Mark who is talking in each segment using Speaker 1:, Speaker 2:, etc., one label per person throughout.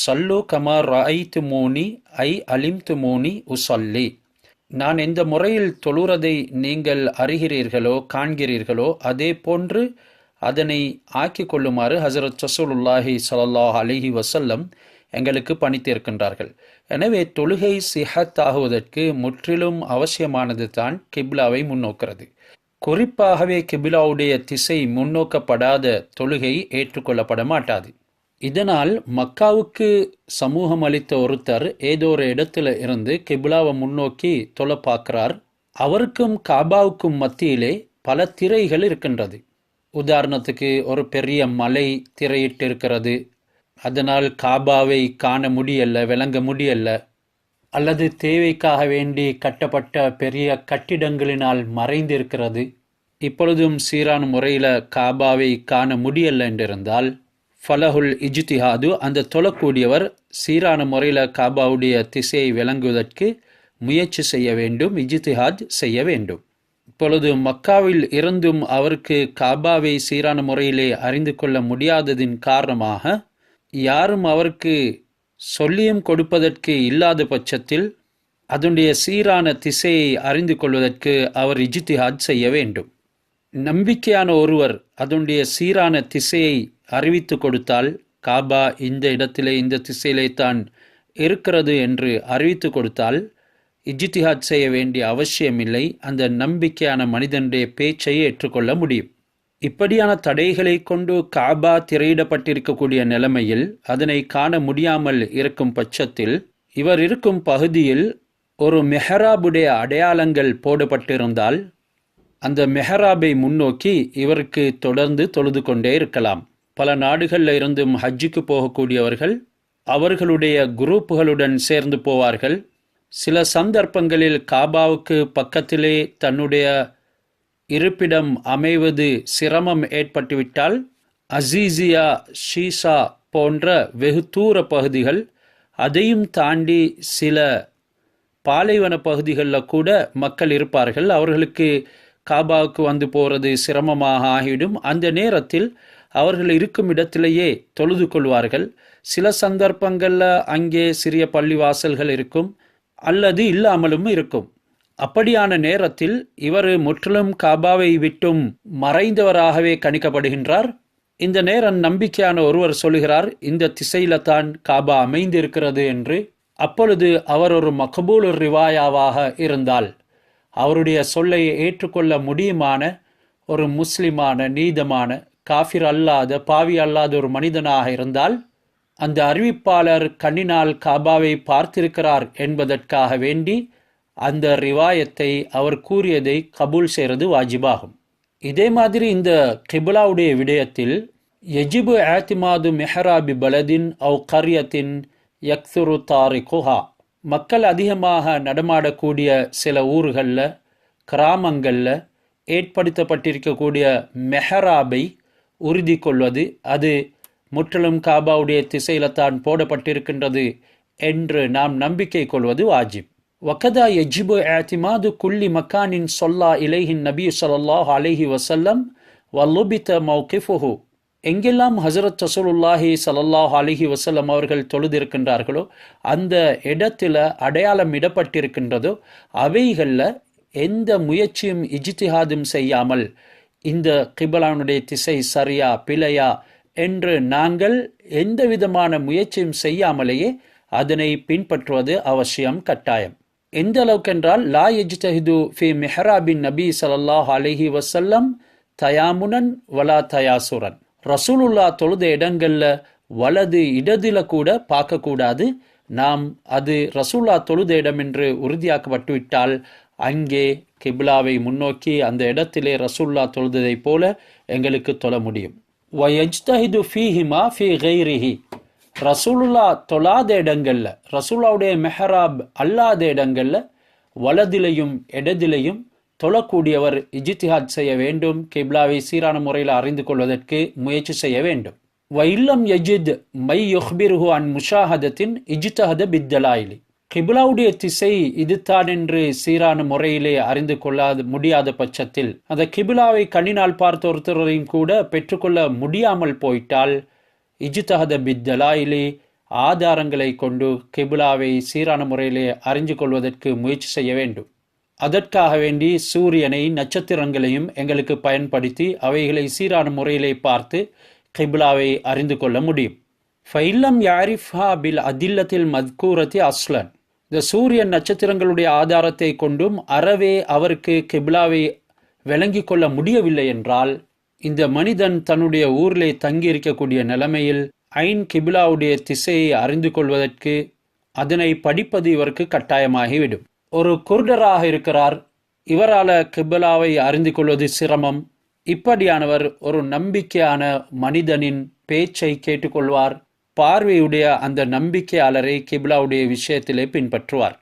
Speaker 1: சல்லு கமா ராய்த்து மோனி ஐ அலிம்து மோனி உசல்லி. நான் எந்த முறையில் தொழுறதை நீங்கள் அறிகிறீர்களோ காண்கிறீர்களோ அதே போன்று அதனை ஆக்கிக் கொள்ளுமாறு ஹசரத் சசூலுல்லாஹி ஸல்லல்லாஹு அலிஹி வசல்லம் எங்களுக்கு பணித்திருக்கின்றார்கள் எனவே தொழுகை சிஹத்தாகுவதற்கு முற்றிலும் அவசியமானது தான் கிப்லாவை முன்னோக்கிறது. குறிப்பாகவே கிபிலாவுடைய திசை முன்னோக்கப்படாத தொழுகை ஏற்றுக்கொள்ளப்பட மாட்டாது. இதனால் மக்காவுக்கு சமூகம் அளித்த ஒருத்தர் ஏதோ ஒரு இடத்துல இருந்து கிபிலாவை முன்னோக்கி தொலை பார்க்கிறார். அவருக்கும் காபாவுக்கும் மத்தியிலே பல திரைகள் இருக்கின்றது. உதாரணத்துக்கு ஒரு பெரிய மலை திரையிட்டு இருக்கிறது அதனால் காபாவை காண முடியல விளங்க முடியல அல்லது தேவைக்காக வேண்டி கட்டப்பட்ட பெரிய கட்டிடங்களினால் மறைந்திருக்கிறது. இப்பொழுதும் சீரான முறையில் காபாவை காண முடியல என்றிருந்தால் ஃபலஹுல் இஜ்திஹாது அந்த தொழக்கூடியவர் சீரான முறையில் காபாவுடைய திசையை விளங்குவதற்கு முயற்சி செய்ய வேண்டும் இஜ்திஹாத் செய்ய வேண்டும். இப்பொழுது மக்காவில் இருந்தும் அவருக்கு காபாவை சீரான முறையிலே அறிந்து கொள்ள முடியாததின் காரணமாக யாரும் அவருக்கு சொல்லியும் கொடுப்பதற்கு இல்லாத பட்சத்தில் அதனுடைய சீரான திசையை அறிந்து கொள்வதற்கு அவர் இஜ்திஹாத் செய்ய வேண்டும். நம்பிக்கையான ஒருவர் அதனுடைய சீரான திசையை அறிவித்து கொடுத்தால் காபா இந்த இடத்திலே இந்த திசையிலே தான் இருக்கிறது என்று அறிவித்து கொடுத்தால் இஜித்திஹாத் செய்ய வேண்டிய அவசியமில்லை. அந்த நம்பிக்கையான மனிதனுடைய பேச்சை ஏற்றுக்கொள்ள முடியும். இப்படியான தடைகளை கொண்டு காபா திரையிடப்பட்டிருக்கக்கூடிய நிலைமையில் அதனை காண முடியாமல் இருக்கும் பட்சத்தில் இவர் இருக்கும் பகுதியில் ஒரு மெஹராபுடைய அடையாளங்கள் போடப்பட்டிருந்தால் அந்த மெஹராபை முன்னோக்கி இவருக்கு தொடர்ந்து தொழுது கொண்டே இருக்கலாம். பல நாடுகளில் இருந்தும் ஹஜ்ஜுக்கு போகக்கூடியவர்கள் அவர்களுடைய குரூப்புகளுடன் சேர்ந்து போவார்கள். சில சந்தர்ப்பங்களில் காபாவுக்கு பக்கத்திலே தன்னுடைய இருப்பிடம் அமைவது சிரமம் ஏற்பட்டுவிட்டால் அசீசியா ஷீசா போன்ற வெகு தூர பகுதிகள் அதையும் தாண்டி சில பாலைவன பகுதிகளில் கூட மக்கள் இருப்பார்கள். அவர்களுக்கு காபாவுக்கு வந்து போகிறது சிரமமாக ஆகிவிடும். அந்த நேரத்தில் அவர்கள் இருக்கும் இடத்திலேயே தொழுது கொள்வார்கள். சில சந்தர்ப்பங்களில் அங்கே சிறிய பள்ளிவாசல்கள் இருக்கும் அல்லது இல்லாமலும் இருக்கும். அப்படியான நேரத்தில் இவர் முற்றிலும் காபாவை விட்டும் மறைந்தவராகவே கணிக்கப்படுகின்றார். இந்த நேரம் நம்பிக்கையான ஒருவர் சொல்கிறார் இந்த திசையில தான் காபா அமைந்திருக்கிறது என்று. அப்பொழுது அவர் ஒரு மகபூல் ரிவாயாவாக இருந்தால் அவருடைய சொல்லை ஏற்றுக்கொள்ள முடியுமான ஒரு முஸ்லிமான நீதமான காஃபிர் அல்லாத பாவி அல்லாத ஒரு மனிதனாக இருந்தால் அந்த அறிவிப்பாளர் கண்ணினால் காபாவை பார்த்திருக்கிறார் என்பதற்காக வேண்டி அந்த ரிவாயத்தை அவர் கூறியதை கபூல் செய்கிறது வாஜிபாகும். இதே மாதிரி இந்த கிபிலாவுடைய விடயத்தில் எஜிபு ஆத்திமாது மெஹராபி பலதின் அவ் கரியத்தின் யக்துரு தாரிகுஹா. மக்கள் அதிகமாக நடமாடக்கூடிய சில ஊர்களில் கிராமங்களில் ஏற்படுத்தப்பட்டிருக்கக்கூடிய மெஹராபை உறுதி கொள்வது அது முற்றிலும் காபாவுடைய திசையில தான் போடப்பட்டிருக்கின்றது என்று நாம் நம்பிக்கை கொள்வது வாஜிப். வக்கதா எஜிபு ஆத்திமாது குள்ளி மக்கானின் சொல்லா இலைஹின் நபி சொல்லாஹ் அலைஹி வசல்லம் வல்லுபித்த மௌகிஃபுஹு. எங்கெல்லாம் ஹசரத் ரசூலுல்லாஹி சலல்லாஹ் அலிஹி வசல்லம் அவர்கள் தொழுதிருக்கின்றார்களோ அந்த இடத்துல அடையாளம் இடப்பட்டிருக்கின்றதோ அவைகளில் எந்த முயற்சியும் இஜித்திஹாதும் செய்யாமல் இந்த கிபலானுடைய திசை சரியா பிழையா என்று நாங்கள் எந்த விதமான முயற்சியும் செய்யாமலேயே அதனை பின்பற்றுவது அவசியம் கட்டாயம். எந்த அளவுக்கென்றால் லா எஜ்தஹிது ஃபி மெஹராபின் நபி சலல்லாஹ் அலஹி வசல்லம் தயாமுனன் வலா தயாசுரன். ரசூலுல்லா தொழுத இடங்கள்ல வலது இடதுல கூட பார்க்கக்கூடாது. நாம் அது ரசூல்லா தொழுத இடம் என்று உறுதியாக்கப்பட்டுவிட்டால் அங்கே கிப்லாவை முன்னோக்கி அந்த இடத்திலே ரசுல்லா தொழுததைப் போல எங்களுக்கு தொழ முடியும். வயஜ்தஹிது ஃபீஹிமா ஃபி கைரிஹி. ரசூலுல்லா தொழாத இடங்கள்ல ரசூல்லாவுடைய மெஹராப் அல்லாத இடங்கள்ல வலதிலையும் இடதிலையும் தொழக்கூடியவர் இஜித்திஹாத் செய்ய வேண்டும் கிப்லாவை சீரான முறையில் அறிந்து கொள்வதற்கு முயற்சி செய்ய வேண்டும். வைல்லம் யஜித் மை யொஹ்பிர்ஹு அன் முஷாஹதத்தின் இஜித்தஹத பித்தலாயிலி. கிபிலாவுடைய திசை இதுதான் என்று சீரான முறையிலே அறிந்து கொள்ளாத முடியாத பட்சத்தில் அந்த கிபிலாவை கண்ணினால் பார்த்த ஒருத்தரையும் கூட பெற்றுக்கொள்ள முடியாமல் போயிட்டால் இஜித்தகத பித்தலாயிலே ஆதாரங்களை கொண்டு கிபிலாவை சீரான முறையிலே அறிந்து கொள்வதற்கு முயற்சி செய்ய வேண்டும். அதற்காக வேண்டி சூரியனை நட்சத்திரங்களையும் எங்களுக்கு பயன்படுத்தி அவைகளை சீரான முறையிலே பார்த்து கிபிலாவை அறிந்து கொள்ள முடியும். ஃபைல்லம் யாரிஃபா பில் அதில்லத்தில் மத்கூரத்தி அஸ்லன். இந்த சூரியன் நட்சத்திரங்களுடைய ஆதாரத்தை கொண்டும் அறவே அவருக்கு கிபிலாவை விளங்கி கொள்ள முடியவில்லை என்றால் இந்த மனிதன் தன்னுடைய ஊரிலே தங்கி இருக்கக்கூடிய நிலைமையில் ஐன் கிபிலாவுடைய திசையை அறிந்து கொள்வதற்கு அதனை படிப்பது இவருக்கு கட்டாயமாகிவிடும். ஒரு குருடராக இருக்கிறார். இவரால கிபிலாவை அறிந்து கொள்வது சிரமம். இப்படியானவர் ஒரு நம்பிக்கையான மனிதனின் பேச்சை கேட்டுக்கொள்வார். பார்வையுடைய அந்த நம்பிக்கையாளரை கிபிலாவுடைய விஷயத்திலே பின்பற்றுவார்.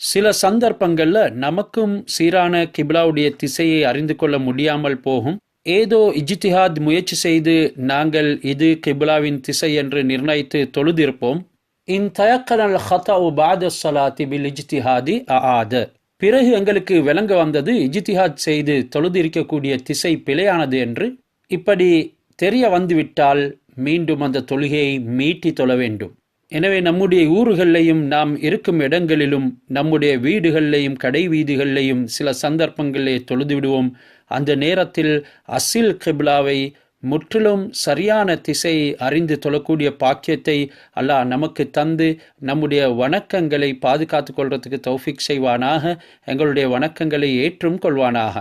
Speaker 1: சில சந்தர்ப்பங்களில் நமக்கும் சீரான கிபிலாவுடைய திசையை அறிந்து கொள்ள முடியாமல் போகும். ஏதோ இஜித்திஹாத் முயற்சி செய்து நாங்கள் இது கிபிலாவின் திசை என்று நிர்ணயித்து தொழுதிருப்போம். இன் தயக்கனல் ஹதாவு பாத சலாத்தி பில் இஜித்திஹாதி ஆத பிறகு எங்களுக்கு விளங்க வந்தது இஜித்திஹாத் செய்து தொழுதிருக்கக்கூடிய திசை பிழையானது என்று. இப்படி தெரிய வந்துவிட்டால் மீண்டும் அந்த தொழுகையை மீட்டி தொழ வேண்டும். எனவே நம்முடைய ஊர்களிலையும் நாம் இருக்கும் இடங்களிலும் நம்முடைய வீடுகளிலையும் கடை வீதிகளிலையும் சில சந்தர்ப்பங்களிலே தொழுது விடுவோம். அந்த நேரத்தில் அசில் கிப்லாவை முற்றிலும் சரியான திசையை அறிந்து தொழக்கூடிய பாக்கியத்தை அல்லாஹ் நமக்கு தந்து நம்முடைய வணக்கங்களை பாதுகாத்து கொள்வதற்கு தௌஃபிக் செய்வானாக எங்களுடைய வணக்கங்களை ஏற்றும் கொள்வானாக.